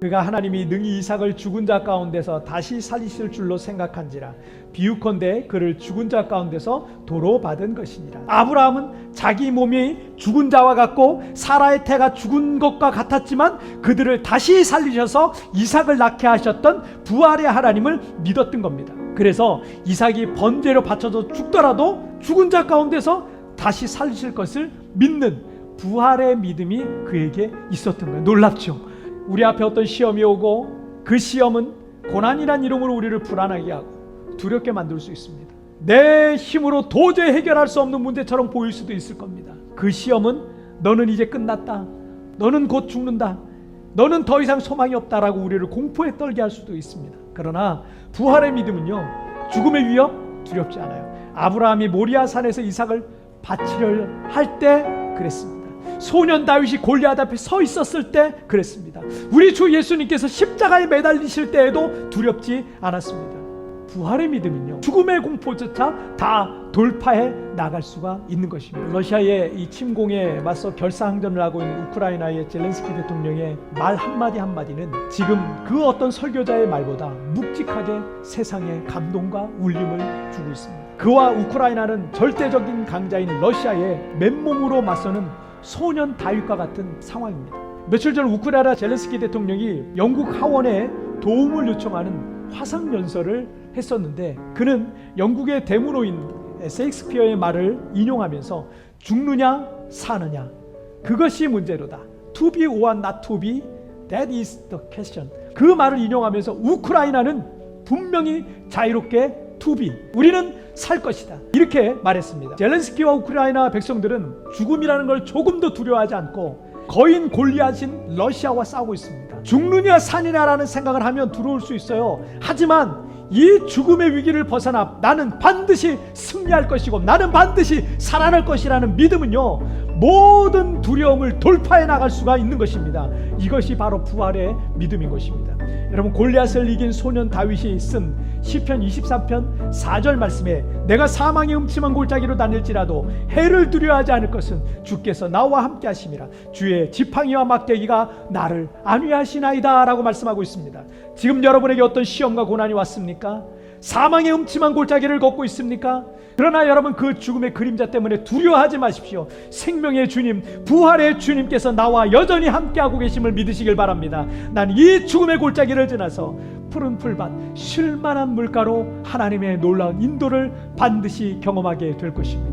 그가 하나님이 능히 이삭을 죽은 자 가운데서 다시 살리실 줄로 생각한지라 비유컨대 그를 죽은 자 가운데서 도로 받은 것이니라. 아브라함은 자기 몸이 죽은 자와 같고 사라의 태가 죽은 것과 같았지만 그들을 다시 살리셔서 이삭을 낳게 하셨던 부활의 하나님을 믿었던 겁니다. 그래서 이삭이 번제로 바쳐서 죽더라도 죽은 자 가운데서 다시 살리실 것을 믿는 부활의 믿음이 그에게 있었던 거예요. 놀랍죠 우리 앞에 어떤 시험이 오고 그 시험은 고난이란 이름으로 우리를 불안하게 하고 두렵게 만들 수 있습니다. 내 힘으로 도저히 해결할 수 없는 문제처럼 보일 수도 있을 겁니다. 그 시험은 너는 이제 끝났다. 너는 곧 죽는다. 너는 더 이상 소망이 없다라고 우리를 공포에 떨게 할 수도 있습니다. 그러나 부활의 믿음은요. 죽음의 위협 두렵지 않아요. 아브라함이 모리아 산에서 이삭을 바치려 할 때 그랬습니다. 소년 다윗이 골리앗 앞에 서 있었을 때 그랬습니다. 우리 주 예수님께서 십자가에 매달리실 때에도 두렵지 않았습니다. 부활의 믿음은요 죽음의 공포조차 다 돌파해 나갈 수가 있는 것입니다. 러시아의 이 침공에 맞서 결사항전을 하고 있는 우크라이나의 젤렌스키 대통령의 말 한마디 한마디는 지금 그 어떤 설교자의 말보다 묵직하게 세상에 감동과 울림을 주고 있습니다. 그와 우크라이나는 절대적인 강자인 러시아의 맨몸으로 맞서는 소년 다윗과 같은 상황입니다. 며칠 전 우크라이나 젤렌스키 대통령이 영국 하원에 도움을 요청하는 화상 연설을 했었는데 그는 영국의 대문호인 세익스피어의 말을 인용하면서 죽느냐 사느냐 그것이 문제로다. To be or not to be that is the question. 그 말을 인용하면서 우크라이나는 분명히 자유롭게 be 우리는 살 것이다. 이렇게 말했습니다. 젤렌스키와 우크라이나 백성들은 죽음이라는 걸 조금도 두려워하지 않고 거인 골리앗인 러시아와 싸우고 있습니다. 죽느냐 사느냐라는 생각을 하면 두려울 수 있어요. 하지만 이 죽음의 위기를 벗어나 나는 반드시 승리할 것이고 나는 반드시 살아날 것이라는 믿음은요. 모든 두려움을 돌파해 나갈 수가 있는 것입니다. 이것이 바로 부활의 믿음인 것입니다. 여러분 골리앗을 이긴 소년 다윗이 쓴 시편 23편 4절 말씀에 내가 사망의 음침한 골짜기로 다닐지라도 해를 두려워하지 않을 것은 주께서 나와 함께 하심이라 주의 지팡이와 막대기가 나를 안위하시나이다라고 말씀하고 있습니다. 지금 여러분에게 어떤 시험과 고난이 왔습니까? 사망의 음침한 골짜기를 걷고 있습니까? 그러나 여러분 그 죽음의 그림자 때문에 두려워하지 마십시오. 생명의 주님, 부활의 주님께서 나와 여전히 함께하고 계심을 믿으시길 바랍니다. 난 이 죽음의 골짜기를 지나서 푸른 풀밭, 쉴만한 물가로 하나님의 놀라운 인도를 반드시 경험하게 될 것입니다.